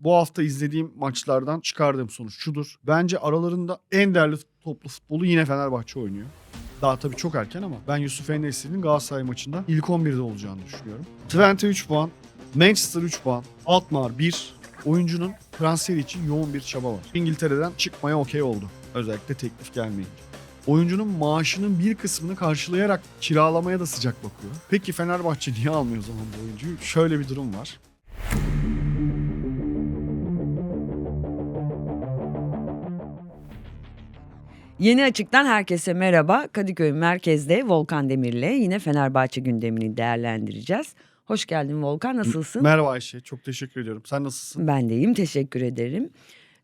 bu hafta izlediğim maçlardan çıkardığım sonuç şudur. Bence aralarında en değerli toplu futbolu yine Fenerbahçe oynuyor. Daha tabii çok erken ama ben Yusuf Enes'in Galatasaray maçında ilk 11'de olacağını düşünüyorum. Twente 3 puan, Manchester 3 puan, Altmar 1. Oyuncunun transferi için yoğun bir çaba var. İngiltere'den çıkmaya okey oldu. Özellikle teklif gelmeyince. Oyuncunun maaşının bir kısmını karşılayarak kiralamaya da sıcak bakıyor. Peki Fenerbahçe niye almıyor o zaman bu oyuncuyu? Şöyle bir durum var. Yeni Açık'tan herkese merhaba. Kadıköy merkezde Volkan Demir'le yine Fenerbahçe gündemini değerlendireceğiz. Hoş geldin Volkan, nasılsın? Merhaba Ayşe, çok teşekkür ediyorum. Sen nasılsın? Ben de iyiyim, teşekkür ederim.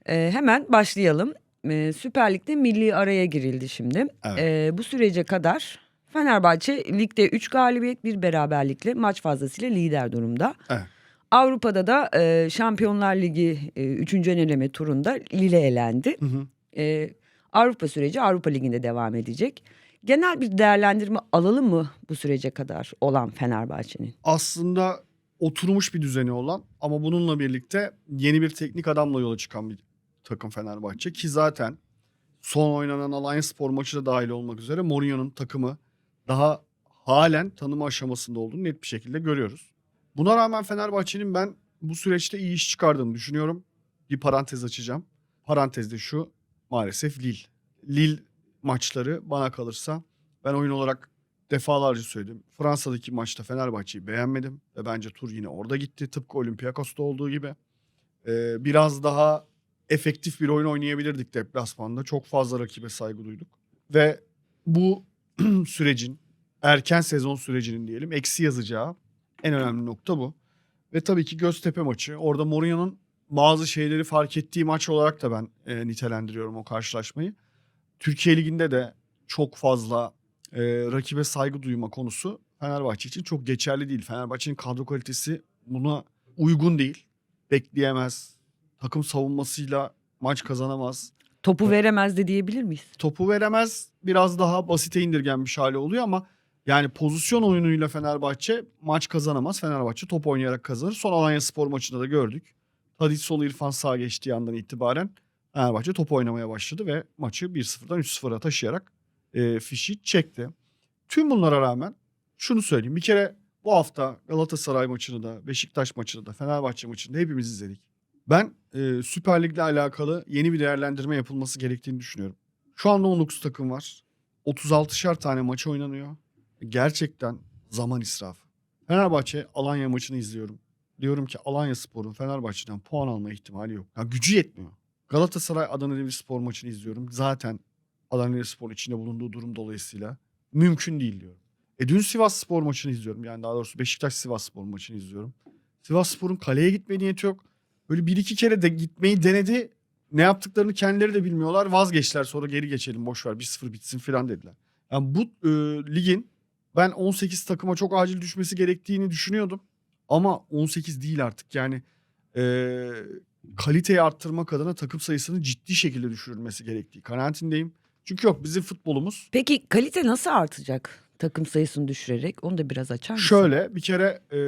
Ee, hemen başlayalım. Ee, Süper Lig'de milli araya girildi şimdi. Evet. Ee, bu sürece kadar Fenerbahçe ligde 3 galibiyet bir beraberlikle maç fazlasıyla lider durumda. Evet. Avrupa'da da e, Şampiyonlar Ligi 3. eleme turunda Lille elendi. Hı hı. Ee, Avrupa süreci Avrupa Ligi'nde devam edecek. Genel bir değerlendirme alalım mı bu sürece kadar olan Fenerbahçe'nin? Aslında oturmuş bir düzeni olan ama bununla birlikte yeni bir teknik adamla yola çıkan bir takım Fenerbahçe. Ki zaten son oynanan Alliance Spor maçı da dahil olmak üzere Mourinho'nun takımı daha halen tanıma aşamasında olduğunu net bir şekilde görüyoruz. Buna rağmen Fenerbahçe'nin ben bu süreçte iyi iş çıkardığını düşünüyorum. Bir parantez açacağım. Parantezde şu maalesef Lille. Lille maçları bana kalırsa ben oyun olarak defalarca söyledim. Fransa'daki maçta Fenerbahçe'yi beğenmedim ve bence tur yine orada gitti. Tıpkı Olympiakos'ta olduğu gibi. Ee, biraz daha efektif bir oyun oynayabilirdik deplasmanda. Çok fazla rakibe saygı duyduk. Ve bu sürecin, erken sezon sürecinin diyelim eksi yazacağı en önemli nokta bu. Ve tabii ki Göztepe maçı. Orada Mourinho'nun bazı şeyleri fark ettiği maç olarak da ben e, nitelendiriyorum o karşılaşmayı. Türkiye Ligi'nde de çok fazla e, rakibe saygı duyma konusu Fenerbahçe için çok geçerli değil. Fenerbahçe'nin kadro kalitesi buna uygun değil. Bekleyemez. Takım savunmasıyla maç kazanamaz. Topu veremez de diyebilir miyiz? Topu veremez. Biraz daha basite indirgenmiş hali oluyor ama yani pozisyon oyunuyla Fenerbahçe maç kazanamaz. Fenerbahçe top oynayarak kazanır. Son Alanya Spor maçında da gördük. Tadiç sol İrfan sağ geçtiği andan itibaren Fenerbahçe top oynamaya başladı ve maçı 1-0'dan 3-0'a taşıyarak e, fişi çekti. Tüm bunlara rağmen şunu söyleyeyim. Bir kere bu hafta Galatasaray maçını da Beşiktaş maçını da Fenerbahçe maçını da hepimiz izledik. Ben e, Süper Lig'le alakalı yeni bir değerlendirme yapılması gerektiğini düşünüyorum. Şu anda 19 takım var. 36'şar tane maç oynanıyor. Gerçekten zaman israfı. Fenerbahçe Alanya maçını izliyorum. Diyorum ki Alanya Spor'un Fenerbahçe'den puan alma ihtimali yok. Ya gücü yetmiyor. Galatasaray Adana Demirspor maçını izliyorum. Zaten Adana Demirspor içinde bulunduğu durum dolayısıyla mümkün değil diyorum. E dün Sivas Spor maçını izliyorum. Yani daha doğrusu Beşiktaş Sivas Spor maçını izliyorum. Sivas Spor'un kaleye gitme niyeti yok. Böyle bir iki kere de gitmeyi denedi. Ne yaptıklarını kendileri de bilmiyorlar. Vazgeçtiler sonra geri geçelim boş ver 1-0 bitsin filan dediler. Yani bu e, ligin ben 18 takıma çok acil düşmesi gerektiğini düşünüyordum. Ama 18 değil artık yani e, kaliteyi arttırmak adına takım sayısının ciddi şekilde düşürülmesi gerektiği kanaatindeyim. Çünkü yok bizim futbolumuz Peki kalite nasıl artacak takım sayısını düşürerek? Onu da biraz açar mısın? Şöyle bir kere e,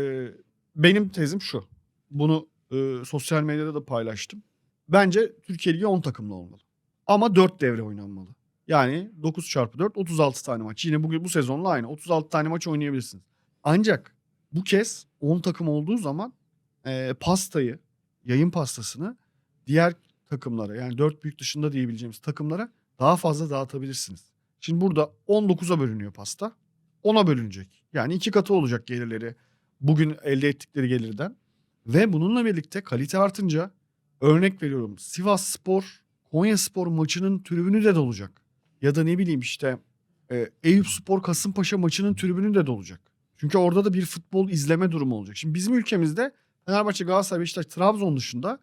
benim tezim şu. Bunu e, sosyal medyada da paylaştım. Bence Türkiye Ligi 10 takımlı olmalı. Ama 4 devre oynanmalı. Yani 9 çarpı 4 36 tane maç. Yine bugün bu sezonla aynı. 36 tane maç oynayabilirsiniz. Ancak bu kez 10 takım olduğu zaman e, pastayı, yayın pastasını diğer takımlara yani 4 büyük dışında diyebileceğimiz takımlara daha fazla dağıtabilirsiniz. Şimdi burada 19'a bölünüyor pasta. 10'a bölünecek. Yani iki katı olacak gelirleri bugün elde ettikleri gelirden. Ve bununla birlikte kalite artınca örnek veriyorum Sivas Spor, Konya Spor maçının tribünü de dolacak. Ya da ne bileyim işte e, Eyüp Spor Kasımpaşa maçının tribünü de dolacak. Çünkü orada da bir futbol izleme durumu olacak. Şimdi bizim ülkemizde Fenerbahçe, Galatasaray, Beşiktaş, Trabzon dışında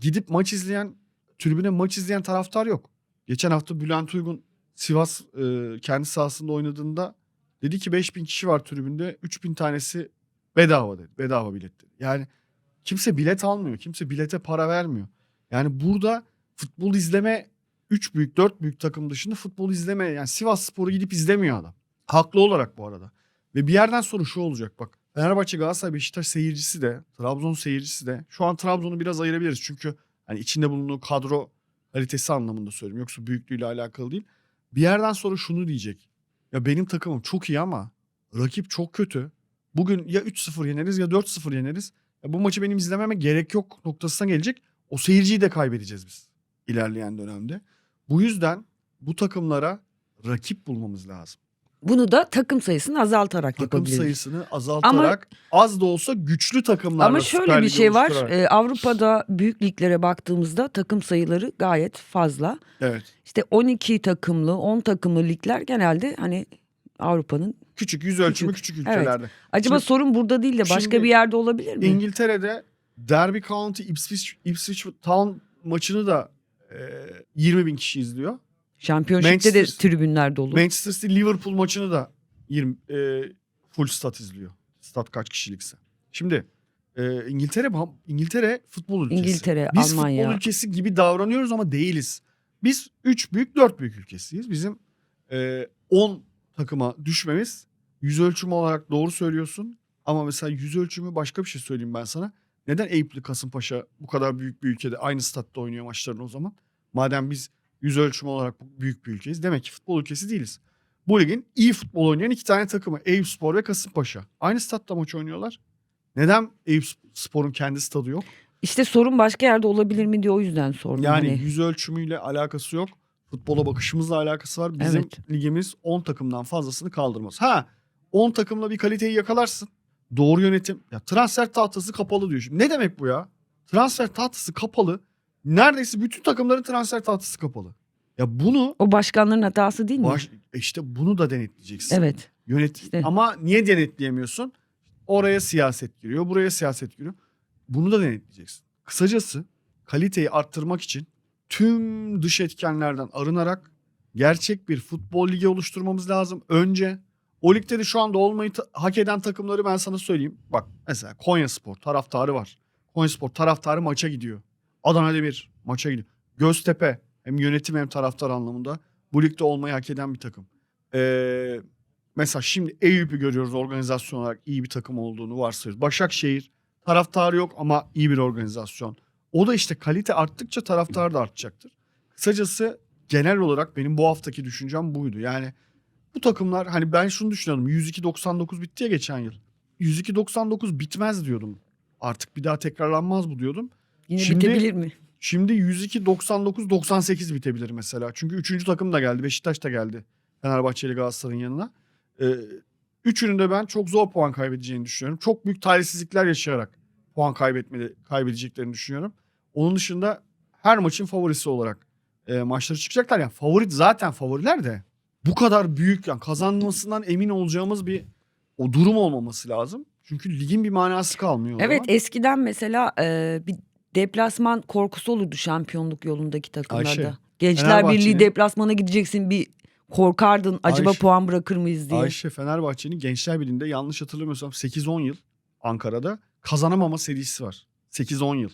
gidip maç izleyen, tribüne maç izleyen taraftar yok. Geçen hafta Bülent Uygun Sivas e, kendi sahasında oynadığında dedi ki 5000 kişi var tribünde 3000 tanesi bedava dedi. Bedava bilet dedi. Yani kimse bilet almıyor. Kimse bilete para vermiyor. Yani burada futbol izleme 3 büyük 4 büyük takım dışında futbol izleme yani Sivas Spor'u gidip izlemiyor adam. Haklı olarak bu arada. Ve bir yerden sonra şu olacak bak. Fenerbahçe, Galatasaray, Beşiktaş seyircisi de, Trabzon seyircisi de. Şu an Trabzon'u biraz ayırabiliriz. Çünkü hani içinde bulunduğu kadro kalitesi anlamında söylüyorum. Yoksa büyüklüğüyle alakalı değil. Bir yerden sonra şunu diyecek. Ya benim takımım çok iyi ama rakip çok kötü. Bugün ya 3-0 yeneriz ya 4-0 yeneriz. Ya bu maçı benim izlememe gerek yok noktasına gelecek. O seyirciyi de kaybedeceğiz biz ilerleyen dönemde. Bu yüzden bu takımlara rakip bulmamız lazım. Bunu da takım sayısını azaltarak Takım yapabiliriz. sayısını azaltarak az da olsa güçlü takımlarla Ama Süper şöyle bir şey var. oluşturarak. e, Avrupa'da büyük liglere baktığımızda takım sayıları gayet fazla. Evet. İşte 12 takımlı, 10 takımlı ligler genelde hani Avrupa'nın. Küçük yüz ölçümü Küçük. küçük, Evet. ülkelerde. Acaba Şimdi- sorun burada değil de başka şimdi bir yerde olabilir mi? İngiltere'de Derby County Ipswich, Ipswich Town maçını da e, 20 bin kişi izliyor. Şampiyonşipte de Manchester- tribünler dolu. Manchester City Liverpool maçını da 20 e, full stat izliyor. Stat kaç kişilikse. Şimdi e, İngiltere İngiltere futbol ülkesi. İngiltere, Biz Almanya. futbol ülkesi gibi davranıyoruz ama değiliz. Biz 3 büyük 4 büyük ülkesiyiz. Bizim e, 10 takıma düşmemiz yüz ölçümü olarak doğru söylüyorsun. Ama mesela yüz ölçümü başka bir şey söyleyeyim ben sana. Neden Eyüplü Kasımpaşa bu kadar büyük bir ülkede aynı statta oynuyor maçlarını o zaman? Madem biz yüz ölçümü olarak büyük bir ülkeyiz. Demek ki futbol ülkesi değiliz. Bu ligin iyi futbol oynayan iki tane takımı. Eyüpspor ve Kasımpaşa. Aynı statta maç oynuyorlar. Neden Eyüpspor'un kendi stadı yok? İşte sorun başka yerde olabilir mi diye o yüzden sordum. Yani hani. yüz ölçümüyle alakası yok. Futbola bakışımızla alakası var. Bizim Evet. ligimiz 10 takımdan fazlasını kaldırmaz. Ha 10 takımla bir kaliteyi yakalarsın. Doğru yönetim. Ya transfer tahtası kapalı diyor şimdi. Ne demek bu ya? Transfer tahtası kapalı. Neredeyse bütün takımların transfer tahtası kapalı. Ya bunu O başkanların hatası değil mi? baş, e işte bunu da denetleyeceksin. Evet. Yönet İşte. ama niye denetleyemiyorsun? Oraya siyaset giriyor, buraya siyaset giriyor. Bunu da denetleyeceksin. Kısacası kaliteyi arttırmak için tüm dış etkenlerden arınarak gerçek bir futbol ligi oluşturmamız lazım. Önce o ligde de şu anda olmayı ta- hak eden takımları ben sana söyleyeyim. Bak mesela Konya Spor taraftarı var. Konya Spor taraftarı maça gidiyor. Adana Demir maça gidiyor. Göztepe hem yönetim hem taraftar anlamında bu ligde olmayı hak eden bir takım. Ee, mesela şimdi Eyüp'ü görüyoruz organizasyon olarak iyi bir takım olduğunu varsayıyoruz. Başakşehir taraftarı yok ama iyi bir organizasyon. O da işte kalite arttıkça taraftar da artacaktır. Kısacası genel olarak benim bu haftaki düşüncem buydu. Yani bu takımlar hani ben şunu düşünüyordum. 102-99 bitti ya geçen yıl. 102-99 bitmez diyordum. Artık bir daha tekrarlanmaz bu diyordum. Yine Şimdi- bitebilir mi? Şimdi 102-99-98 bitebilir mesela. Çünkü üçüncü takım da geldi. Beşiktaş da geldi. Fenerbahçe ile Galatasaray'ın yanına. Ee, üçünün de ben çok zor puan kaybedeceğini düşünüyorum. Çok büyük talihsizlikler yaşayarak puan kaybetmeli, kaybedeceklerini düşünüyorum. Onun dışında her maçın favorisi olarak e, maçları çıkacaklar. Yani favori zaten favoriler de bu kadar büyük yani kazanmasından emin olacağımız bir o durum olmaması lazım. Çünkü ligin bir manası kalmıyor. Evet zaman. eskiden mesela e, bir deplasman korkusu olurdu şampiyonluk yolundaki takımlarda. Ayşe, Gençler Birliği deplasmana gideceksin bir korkardın acaba Ayşe- puan bırakır mıyız diye. Ayşe Fenerbahçe'nin Gençler Birliği'nde yanlış hatırlamıyorsam 8-10 yıl Ankara'da kazanamama serisi var. 8-10 yıl.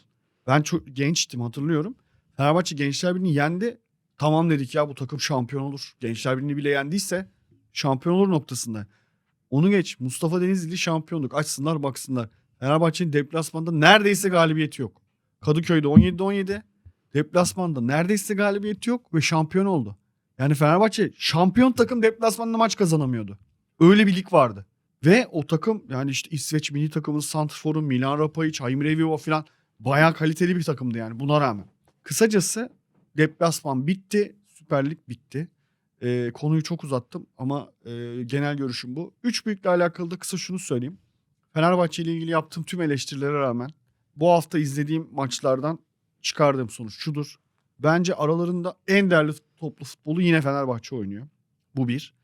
Ben çok gençtim hatırlıyorum. Fenerbahçe Gençler Birliği'ni yendi. Tamam dedik ya bu takım şampiyon olur. Gençler Birliği'ni bile yendiyse şampiyon olur noktasında. Onu geç. Mustafa Denizli şampiyonluk. Açsınlar baksınlar. Fenerbahçe'nin deplasmanda neredeyse galibiyeti yok. Kadıköy'de 17'de 17. Deplasmanda neredeyse galibiyeti yok ve şampiyon oldu. Yani Fenerbahçe şampiyon takım deplasmanda maç kazanamıyordu. Öyle bir lig vardı. Ve o takım yani işte İsveç milli takımının Santrfor'u, Milan Rapayic, Haim Revivo falan bayağı kaliteli bir takımdı yani buna rağmen. Kısacası deplasman bitti, Süper Lig bitti. Ee, konuyu çok uzattım ama e, genel görüşüm bu. Üç büyükle alakalı da kısa şunu söyleyeyim. Fenerbahçe ile ilgili yaptığım tüm eleştirilere rağmen bu hafta izlediğim maçlardan çıkardığım sonuç şudur. Bence aralarında en değerli toplu futbolu yine Fenerbahçe oynuyor. Bu bir.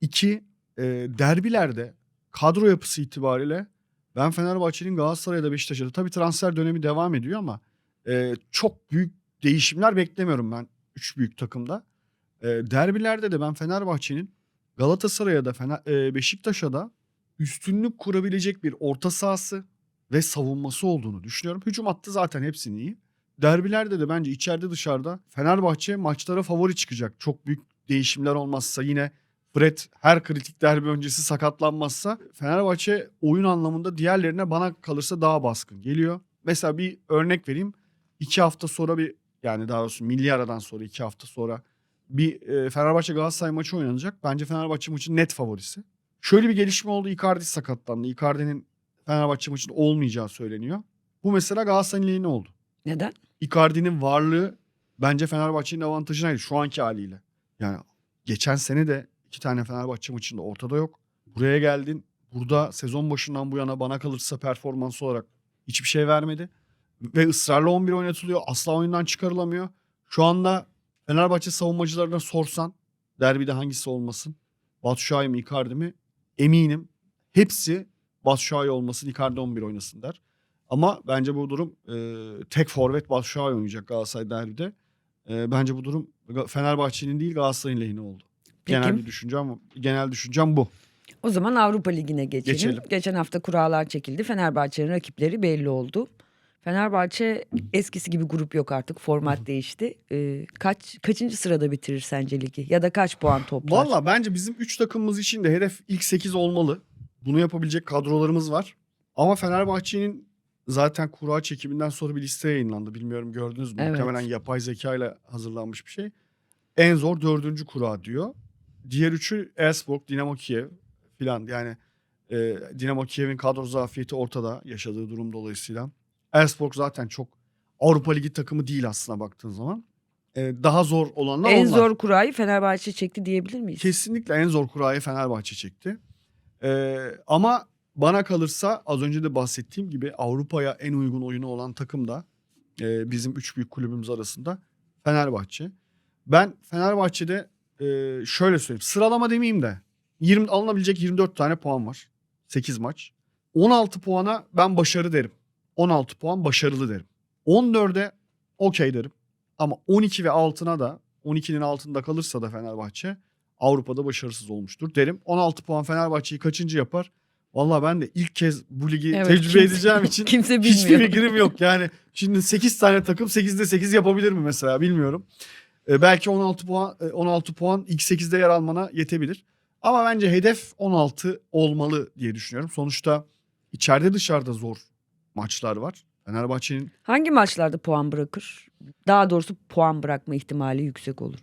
İki, e, derbilerde kadro yapısı itibariyle ben Fenerbahçe'nin Galatasaray'da Beşiktaş'ta tabii transfer dönemi devam ediyor ama e, çok büyük değişimler beklemiyorum ben üç büyük takımda. E, derbilerde de ben Fenerbahçe'nin Galatasaray'a da Fener, e, Beşiktaş'a da üstünlük kurabilecek bir orta sahası ve savunması olduğunu düşünüyorum. Hücum hattı zaten hepsinin iyi. Derbilerde de bence içeride dışarıda Fenerbahçe maçlara favori çıkacak. Çok büyük değişimler olmazsa yine Fred her kritik derbi öncesi sakatlanmazsa Fenerbahçe oyun anlamında diğerlerine bana kalırsa daha baskın geliyor. Mesela bir örnek vereyim. İki hafta sonra bir yani daha doğrusu milli aradan sonra iki hafta sonra bir e, Fenerbahçe Galatasaray maçı oynanacak. Bence Fenerbahçe maçın net favorisi. Şöyle bir gelişme oldu. Icardi sakatlandı. Icardi'nin Fenerbahçe maçında olmayacağı söyleniyor. Bu mesela Galatasaray'ın lehine oldu. Neden? Icardi'nin varlığı bence Fenerbahçe'nin avantajınaydı şu anki haliyle. Yani geçen sene de iki tane Fenerbahçe maçında ortada yok. Buraya geldin. Burada sezon başından bu yana bana kalırsa performans olarak hiçbir şey vermedi. Ve ısrarla 11 oynatılıyor. Asla oyundan çıkarılamıyor. Şu anda Fenerbahçe savunmacılarına sorsan derbide hangisi olmasın? Batu Şahin mi Icardi mi? Eminim hepsi Şahin olmasın Icardi 11 oynasın der. Ama bence bu durum e, tek forvet Şahin oynayacak Galatasaray derbide. E, bence bu durum Fenerbahçe'nin değil Galatasaray'ın lehine oldu. Peki. Genel bir düşüncem genel düşüncem bu. O zaman Avrupa Ligi'ne geçelim. Geçelim. Geçen hafta kurallar çekildi. Fenerbahçe'nin rakipleri belli oldu. Fenerbahçe eskisi gibi grup yok artık. Format değişti. Ee, kaç kaçıncı sırada bitirir sence ligi? Ya da kaç puan toplar? Valla bence bizim 3 takımımız için de hedef ilk 8 olmalı. Bunu yapabilecek kadrolarımız var. Ama Fenerbahçe'nin zaten kura çekiminden sonra bir liste yayınlandı. Bilmiyorum gördünüz mü? Evet. Muhtemelen yapay zeka ile hazırlanmış bir şey. En zor dördüncü kura diyor. Diğer üçü Elfsborg, Dinamo Kiev filan. Yani e, Dinamo Kiev'in kadro zafiyeti ortada yaşadığı durum dolayısıyla. Elfsborg zaten çok Avrupa Ligi takımı değil aslına baktığın zaman. E, daha zor olanlar en onlar. zor kurayı Fenerbahçe çekti diyebilir miyiz? Kesinlikle en zor kurayı Fenerbahçe çekti. Ee, ama bana kalırsa az önce de bahsettiğim gibi Avrupa'ya en uygun oyunu olan takım da e, bizim üç büyük kulübümüz arasında Fenerbahçe. Ben Fenerbahçe'de e, şöyle söyleyeyim sıralama demeyeyim de 20 alınabilecek 24 tane puan var. 8 maç. 16 puana ben başarı derim. 16 puan başarılı derim. 14'e okey derim. Ama 12 ve altına da 12'nin altında kalırsa da Fenerbahçe Avrupa'da başarısız olmuştur derim. 16 puan Fenerbahçe'yi kaçıncı yapar? Vallahi ben de ilk kez bu ligi Evet, tecrübe kimse- edeceğim için Kimse hiçbir fikrim yok. Yani şimdi 8 tane takım 8'de 8 yapabilir mi mesela bilmiyorum. Ee, belki 16 puan e, 16 puan ilk 8'de yer almana yetebilir. Ama bence hedef 16 olmalı diye düşünüyorum. Sonuçta içeride dışarıda zor maçlar var. Fenerbahçe'nin Hangi maçlarda puan bırakır? Daha doğrusu puan bırakma ihtimali yüksek olur.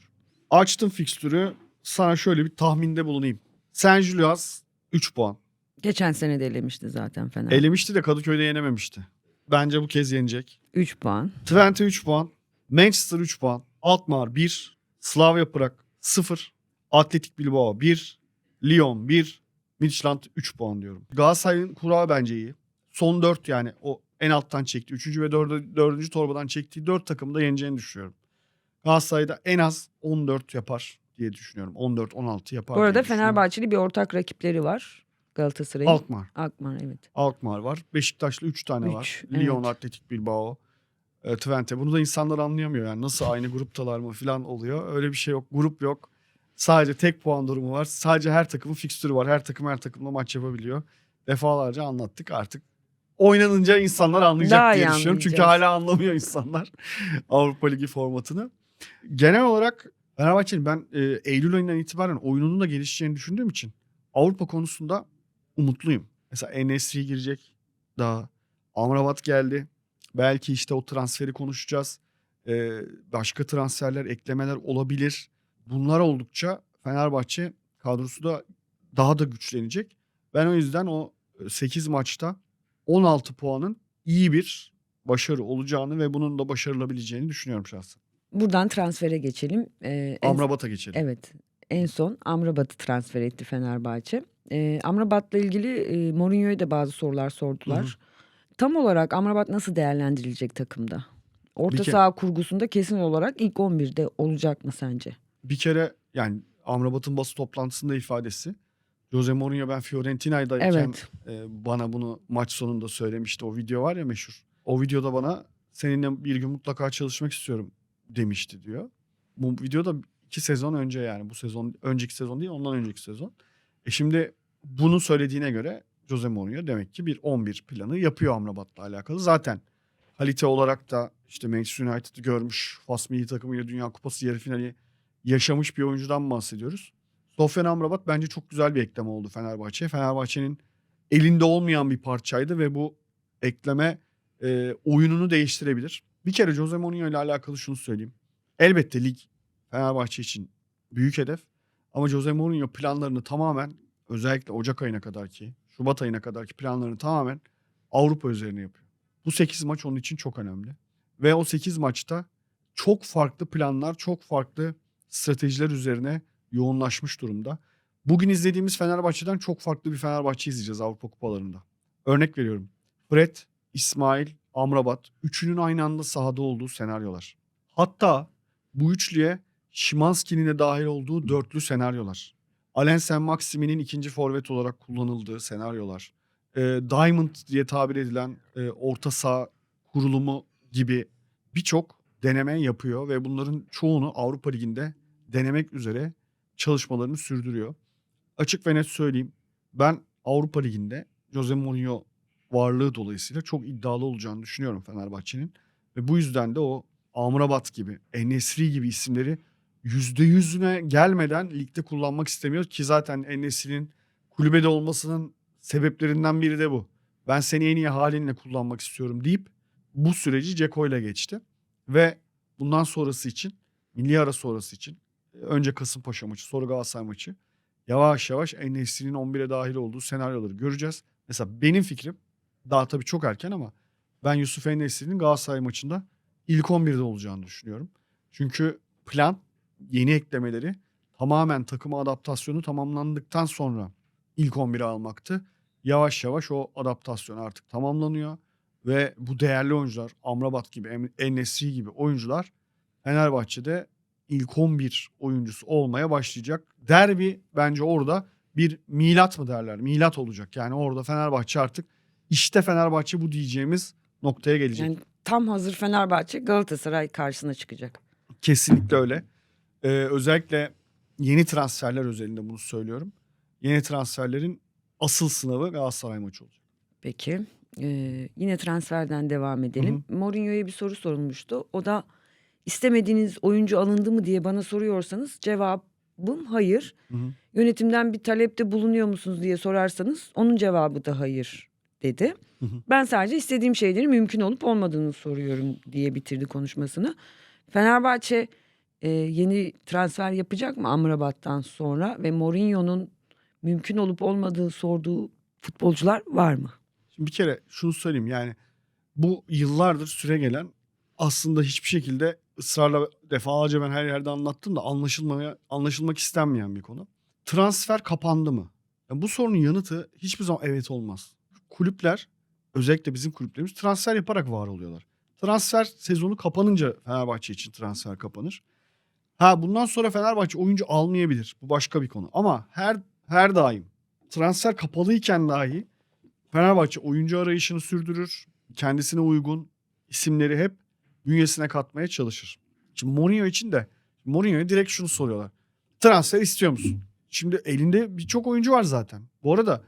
açtım fikstürü sana şöyle bir tahminde bulunayım. San Julius 3 puan. Geçen sene de elemişti zaten Fener. Elemişti de Kadıköy'de yenememişti. Bence bu kez yenecek. 3 puan. Twente 3 puan. Manchester 3 puan. Alkmaar 1. Slavia Prag 0. Atletik Bilbao 1. Lyon 1. Midtjylland 3 puan diyorum. Galatasaray'ın kura bence iyi. Son 4 yani o en alttan çekti. 3. ve 4. 4. torbadan çektiği 4 takımı da yeneceğini düşünüyorum. Galatasaray'da en az 14 yapar diye düşünüyorum. 14-16 yapar Bu arada. Fenerbahçeli bir ortak rakipleri var. Galatasaray'ın. Alkmaar. Alkmaar evet. Alkmaar var. Beşiktaş'la 3 tane Üç, var. evet. Lyon, Atletik Bilbao, e, Twente. Bunu da insanlar anlayamıyor yani. Nasıl aynı gruptalar mı falan oluyor. Öyle bir şey yok. Grup yok. Sadece tek puan durumu var. Sadece her takımın fikstürü var. Her takım her takımla maç yapabiliyor. Defalarca anlattık artık. Oynanınca insanlar anlayacak Daha diye düşünüyorum. Çünkü hala anlamıyor insanlar Avrupa Ligi formatını. Genel olarak Fenerbahçe'nin ben e, Eylül ayından itibaren oyununun da gelişeceğini düşündüğüm için Avrupa konusunda umutluyum. Mesela Enesri girecek daha. Amrabat geldi. Belki işte o transferi konuşacağız. Ee, başka transferler, eklemeler olabilir. Bunlar oldukça Fenerbahçe kadrosu da daha da güçlenecek. Ben o yüzden o 8 maçta 16 puanın iyi bir başarı olacağını ve bunun da başarılabileceğini düşünüyorum şahsen. Buradan transfere geçelim. Ee, en- Amrabat'a geçelim. Evet. En son Amrabat'ı transfer etti Fenerbahçe. Ee, Amrabat'la ilgili e, Mourinho'ya da bazı sorular sordular. Hı. Tam olarak Amrabat nasıl değerlendirilecek takımda? Orta Bir saha kurgusunda kesin olarak ilk 11'de olacak mı sence? bir kere yani Amrabat'ın basın toplantısında ifadesi. Jose Mourinho ben Fiorentina'dayken Evet. e, bana bunu maç sonunda söylemişti. O video var ya meşhur. O videoda bana seninle bir gün mutlaka çalışmak istiyorum demişti diyor. Bu videoda iki sezon önce yani bu sezon önceki sezon değil ondan önceki sezon. E şimdi bunu söylediğine göre Jose Mourinho demek ki bir 11 planı yapıyor Amrabat'la alakalı. Zaten kalite olarak da işte Manchester United'ı görmüş. Fas milli takımıyla Dünya Kupası yarı finali yaşamış bir oyuncudan bahsediyoruz. Sofyan Amrabat bence çok güzel bir ekleme oldu Fenerbahçe'ye. Fenerbahçe'nin elinde olmayan bir parçaydı ve bu ekleme e, oyununu değiştirebilir. Bir kere Jose Mourinho ile alakalı şunu söyleyeyim. Elbette lig Fenerbahçe için büyük hedef. Ama Jose Mourinho planlarını tamamen özellikle Ocak ayına kadar ki Şubat ayına kadarki planlarını tamamen Avrupa üzerine yapıyor. Bu 8 maç onun için çok önemli. Ve o 8 maçta çok farklı planlar, çok farklı stratejiler üzerine yoğunlaşmış durumda. Bugün izlediğimiz Fenerbahçe'den çok farklı bir Fenerbahçe izleyeceğiz Avrupa kupalarında. Örnek veriyorum. Fred, İsmail, Amrabat üçünün aynı anda sahada olduğu senaryolar. Hatta bu üçlüye Şimanski'nin de dahil olduğu dörtlü senaryolar. Alensen Maksimi'nin ikinci forvet olarak kullanıldığı senaryolar. Ee, Diamond diye tabir edilen e, orta saha kurulumu gibi birçok deneme yapıyor ve bunların çoğunu Avrupa Ligi'nde denemek üzere çalışmalarını sürdürüyor. Açık ve net söyleyeyim. Ben Avrupa Ligi'nde Jose Mourinho varlığı dolayısıyla çok iddialı olacağını düşünüyorum Fenerbahçe'nin. Ve bu yüzden de o Amrabat gibi, Enesri gibi isimleri yüzde yüzüne gelmeden ligde kullanmak istemiyor ki zaten Enesri'nin kulübede olmasının sebeplerinden biri de bu. Ben seni en iyi halinle kullanmak istiyorum deyip bu süreci Ceko ile geçti. Ve bundan sonrası için, milli ara sonrası için önce Kasımpaşa maçı, sonra Galatasaray maçı yavaş yavaş Enesri'nin 11'e dahil olduğu senaryoları göreceğiz. Mesela benim fikrim daha tabii çok erken ama ben Yusuf Enesri'nin Galatasaray maçında ilk 11'de olacağını düşünüyorum. Çünkü plan yeni eklemeleri tamamen takıma adaptasyonu tamamlandıktan sonra ilk 11'e almaktı. Yavaş yavaş o adaptasyon artık tamamlanıyor ve bu değerli oyuncular Amrabat gibi, Enesri gibi oyuncular Fenerbahçe'de ilk 11 oyuncusu olmaya başlayacak. Derbi bence orada bir milat mı derler? Milat olacak. Yani orada Fenerbahçe artık işte Fenerbahçe bu diyeceğimiz noktaya gelecek. Yani tam hazır Fenerbahçe Galatasaray karşısına çıkacak. Kesinlikle öyle. Ee, özellikle yeni transferler özelinde bunu söylüyorum. Yeni transferlerin asıl sınavı Galatasaray maçı olacak. Peki. Ee, yine transferden devam edelim. Mourinho'ya bir soru sorulmuştu. O da istemediğiniz oyuncu alındı mı diye bana soruyorsanız cevabım hayır. Hı hı. Yönetimden bir talepte bulunuyor musunuz diye sorarsanız onun cevabı da hayır dedi. Hı hı. Ben sadece istediğim şeylerin mümkün olup olmadığını soruyorum diye bitirdi konuşmasını. Fenerbahçe e, yeni transfer yapacak mı Amrabat'tan sonra ve Mourinho'nun mümkün olup olmadığı sorduğu futbolcular var mı? Şimdi bir kere şunu söyleyeyim yani bu yıllardır süre gelen aslında hiçbir şekilde ısrarla defalarca ben her yerde anlattım da anlaşılmaya anlaşılmak istenmeyen bir konu. Transfer kapandı mı? Yani bu sorunun yanıtı hiçbir zaman evet olmaz. Kulüpler özellikle bizim kulüplerimiz transfer yaparak var oluyorlar. Transfer sezonu kapanınca Fenerbahçe için transfer kapanır. Ha bundan sonra Fenerbahçe oyuncu almayabilir. Bu başka bir konu. Ama her her daim transfer kapalıyken dahi Fenerbahçe oyuncu arayışını sürdürür. Kendisine uygun isimleri hep bünyesine katmaya çalışır. Şimdi Mourinho için de Mourinho'ya direkt şunu soruyorlar. Transfer istiyor musun? Şimdi elinde birçok oyuncu var zaten. Bu arada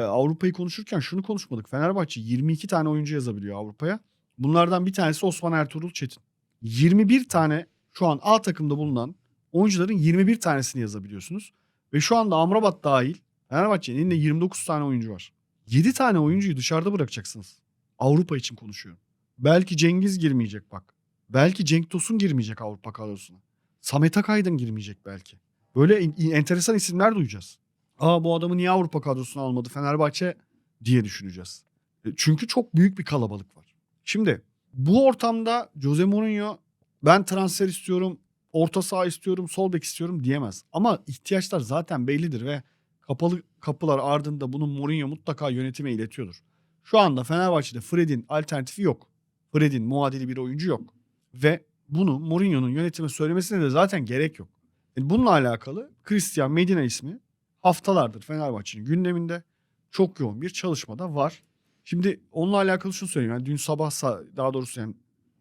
Avrupa'yı konuşurken şunu konuşmadık. Fenerbahçe 22 tane oyuncu yazabiliyor Avrupa'ya. Bunlardan bir tanesi Osman Ertuğrul Çetin. 21 tane şu an A takımda bulunan oyuncuların 21 tanesini yazabiliyorsunuz. Ve şu anda Amrabat dahil Fenerbahçe'nin elinde 29 tane oyuncu var. 7 tane oyuncuyu dışarıda bırakacaksınız. Avrupa için konuşuyorum. Belki Cengiz girmeyecek bak. Belki Cenk Tosun girmeyecek Avrupa kadrosuna. Samet Akaydın girmeyecek belki. Böyle en- enteresan isimler duyacağız. Aa bu adamı niye Avrupa kadrosuna almadı Fenerbahçe diye düşüneceğiz. E, Çünkü çok büyük bir kalabalık var. Şimdi bu ortamda Jose Mourinho ben transfer istiyorum, orta saha istiyorum, sol bek istiyorum diyemez. Ama ihtiyaçlar zaten bellidir ve kapalı kapılar ardında bunu Mourinho mutlaka yönetime iletiyordur. Şu anda Fenerbahçe'de Fred'in alternatifi yok. Fred'in muadili bir oyuncu yok. Ve bunu Mourinho'nun yönetime söylemesine de zaten gerek yok. Yani bununla alakalı Christian Medina ismi haftalardır Fenerbahçe'nin gündeminde çok yoğun bir çalışmada var. Şimdi onunla alakalı şunu söyleyeyim. Yani dün sabah sa- daha doğrusu yani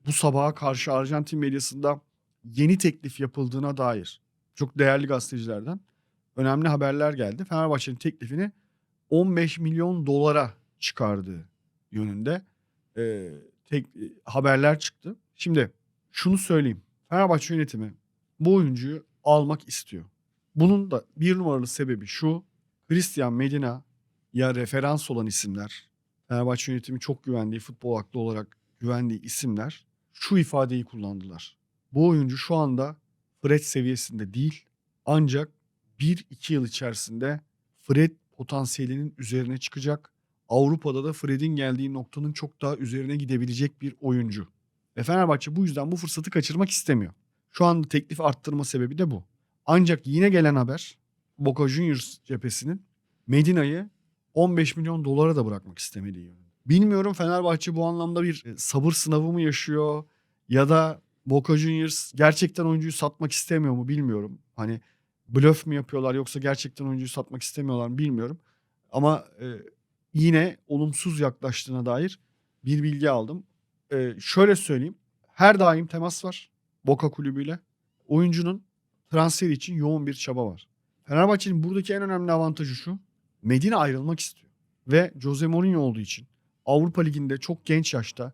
bu sabaha karşı Arjantin medyasında yeni teklif yapıldığına dair çok değerli gazetecilerden önemli haberler geldi. Fenerbahçe'nin teklifini 15 milyon dolara çıkardığı yönünde e, tek, e, haberler çıktı. Şimdi şunu söyleyeyim. Fenerbahçe yönetimi bu oyuncuyu almak istiyor. Bunun da bir numaralı sebebi şu. Christian Medina ya referans olan isimler, Fenerbahçe yönetimi çok güvendiği, futbol aklı olarak güvendiği isimler şu ifadeyi kullandılar. Bu oyuncu şu anda Fred seviyesinde değil ancak 1-2 yıl içerisinde Fred potansiyelinin üzerine çıkacak. Avrupa'da da Fred'in geldiği noktanın çok daha üzerine gidebilecek bir oyuncu. Ve Fenerbahçe bu yüzden bu fırsatı kaçırmak istemiyor. Şu anda teklif arttırma sebebi de bu. Ancak yine gelen haber Boca Juniors cephesinin Medina'yı 15 milyon dolara da bırakmak istemediği. Bilmiyorum Fenerbahçe bu anlamda bir e, sabır sınavı mı yaşıyor ya da Boca Juniors gerçekten oyuncuyu satmak istemiyor mu bilmiyorum. Hani blöf mü yapıyorlar yoksa gerçekten oyuncuyu satmak istemiyorlar mı bilmiyorum. Ama e, yine olumsuz yaklaştığına dair bir bilgi aldım. E, şöyle söyleyeyim. Her daim temas var Boca kulübüyle. Oyuncunun transfer için yoğun bir çaba var. Fenerbahçe'nin buradaki en önemli avantajı şu. Medina ayrılmak istiyor. Ve Jose Mourinho olduğu için Avrupa Ligi'nde çok genç yaşta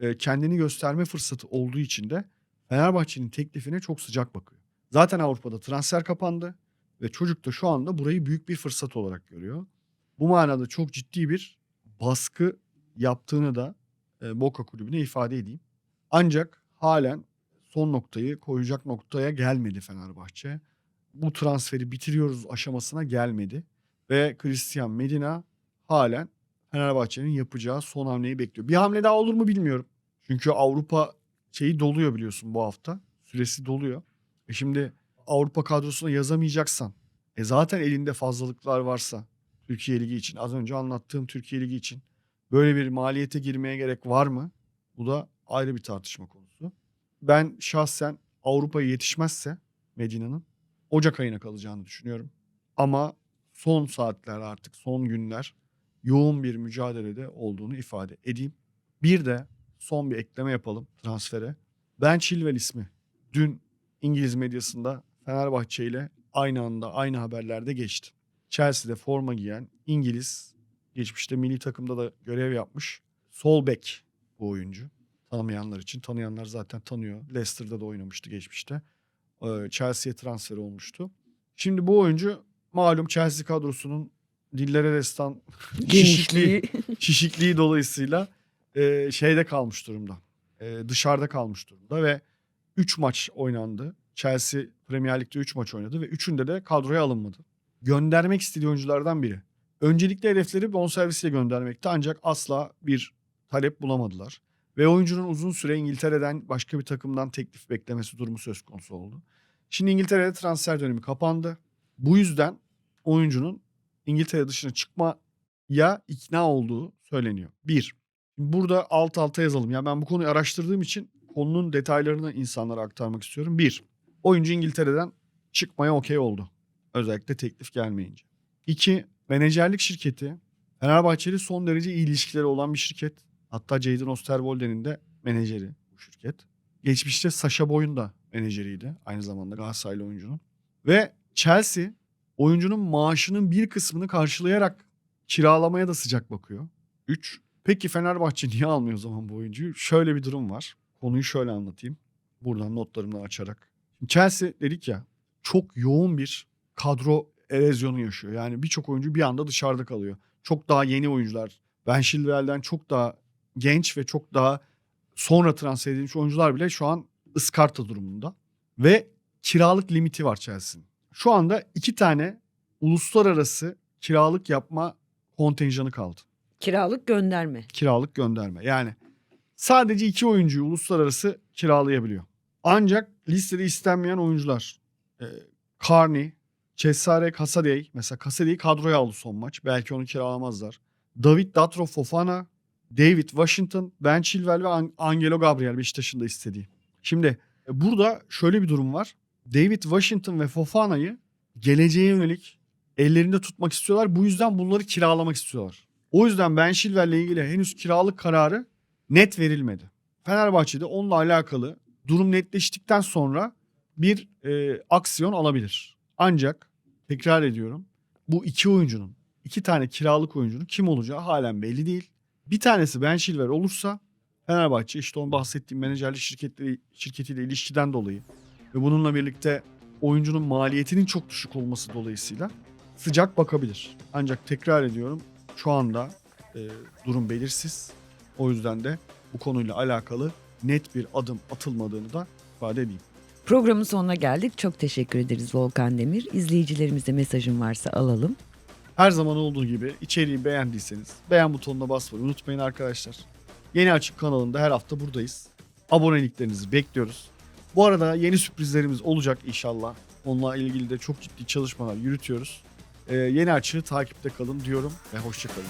e, kendini gösterme fırsatı olduğu için de Fenerbahçe'nin teklifine çok sıcak bakıyor. Zaten Avrupa'da transfer kapandı ve çocuk da şu anda burayı büyük bir fırsat olarak görüyor. Bu manada çok ciddi bir baskı yaptığını da e, Boca kulübüne ifade edeyim. Ancak halen son noktayı koyacak noktaya gelmedi Fenerbahçe. Bu transferi bitiriyoruz aşamasına gelmedi. Ve Christian Medina halen Fenerbahçe'nin yapacağı son hamleyi bekliyor. Bir hamle daha olur mu bilmiyorum. Çünkü Avrupa şeyi doluyor biliyorsun bu hafta. Süresi doluyor. E şimdi Avrupa kadrosuna yazamayacaksan e zaten elinde fazlalıklar varsa Türkiye Ligi için az önce anlattığım Türkiye Ligi için böyle bir maliyete girmeye gerek var mı? Bu da ayrı bir tartışma konusu. Ben şahsen Avrupa'ya yetişmezse Medina'nın Ocak ayına kalacağını düşünüyorum. Ama son saatler artık son günler yoğun bir mücadelede olduğunu ifade edeyim. Bir de son bir ekleme yapalım transfere. Ben Chilwell ismi dün İngiliz medyasında Fenerbahçe ile aynı anda aynı haberlerde geçti. Chelsea'de forma giyen İngiliz geçmişte milli takımda da görev yapmış. Sol bek bu oyuncu. Tanımayanlar için tanıyanlar zaten tanıyor. Leicester'da da oynamıştı geçmişte. Ee, Chelsea'ye transfer olmuştu. Şimdi bu oyuncu malum Chelsea kadrosunun dillere destan şişikliği, şişikliği dolayısıyla e, şeyde kalmış durumda. E, dışarıda kalmış durumda ve 3 maç oynandı. Chelsea Premier Lig'de 3 maç oynadı ve 3'ünde de kadroya alınmadı. Göndermek istediği oyunculardan biri. Öncelikle hedefleri bonservisiyle göndermekti ancak asla bir talep bulamadılar. Ve oyuncunun uzun süre İngiltere'den başka bir takımdan teklif beklemesi durumu söz konusu oldu. Şimdi İngiltere'de transfer dönemi kapandı. Bu yüzden oyuncunun İngiltere dışına çıkmaya ikna olduğu söyleniyor. Bir, burada alt alta yazalım. Ya ben bu konuyu araştırdığım için konunun detaylarını insanlara aktarmak istiyorum. Bir, oyuncu İngiltere'den çıkmaya okey oldu. Özellikle teklif gelmeyince. İki, menajerlik şirketi Fenerbahçeli son derece iyi ilişkileri olan bir şirket. Hatta Jadon Osterwolde'nin de menajeri bu şirket. Geçmişte Sasha Boy'un da menajeriydi. Aynı zamanda Galatasaraylı oyuncunun. Ve Chelsea oyuncunun maaşının bir kısmını karşılayarak kiralamaya da sıcak bakıyor. 3. Peki Fenerbahçe niye almıyor o zaman bu oyuncuyu? Şöyle bir durum var. Konuyu şöyle anlatayım. Buradan notlarımdan açarak. Chelsea dedik ya çok yoğun bir kadro erozyonu yaşıyor. Yani birçok oyuncu bir anda dışarıda kalıyor. Çok daha yeni oyuncular. Ben Chilwell'den çok daha genç ve çok daha sonra transfer edilmiş oyuncular bile şu an ıskarta durumunda. Ve kiralık limiti var Chelsea'nin. Şu anda iki tane uluslararası kiralık yapma kontenjanı kaldı. Kiralık gönderme. Kiralık gönderme. Yani sadece iki oyuncuyu uluslararası kiralayabiliyor. Ancak listede istenmeyen oyuncular. E, Carney, Cesare Casadei. Mesela Casadei kadroya aldı son maç. Belki onu kiralamazlar. David Datro Fofana, David Washington, Ben Chilwell ve An- Angelo Gabriel Beşiktaş'ın da istediği. Şimdi e, burada şöyle bir durum var. David Washington ve Fofana'yı geleceğe yönelik ellerinde tutmak istiyorlar. Bu yüzden bunları kiralamak istiyorlar. O yüzden Ben Chilwell'le ilgili henüz kiralık kararı net verilmedi. Fenerbahçe'de onunla alakalı durum netleştikten sonra bir e, aksiyon alabilir. Ancak tekrar ediyorum bu iki oyuncunun iki tane kiralık oyuncunun kim olacağı halen belli değil. Bir tanesi Ben Chilwell olursa Fenerbahçe işte o bahsettiğim menajerlik şirketleri şirketiyle ilişkiden dolayı ve bununla birlikte oyuncunun maliyetinin çok düşük olması dolayısıyla sıcak bakabilir. Ancak tekrar ediyorum şu anda e, durum belirsiz. O yüzden de bu konuyla alakalı net bir adım atılmadığını da ifade edeyim. Programın sonuna geldik. Çok teşekkür ederiz Volkan Demir. İzleyicilerimize mesajın varsa alalım. Her zaman olduğu gibi içeriği beğendiyseniz beğen butonuna basmayı unutmayın arkadaşlar. Yeni Açık kanalında her hafta buradayız. Aboneliklerinizi bekliyoruz. Bu arada yeni sürprizlerimiz olacak inşallah. Onunla ilgili de çok ciddi çalışmalar yürütüyoruz. Ee, yeni Açık'ı takipte kalın diyorum ve hoşçakalın.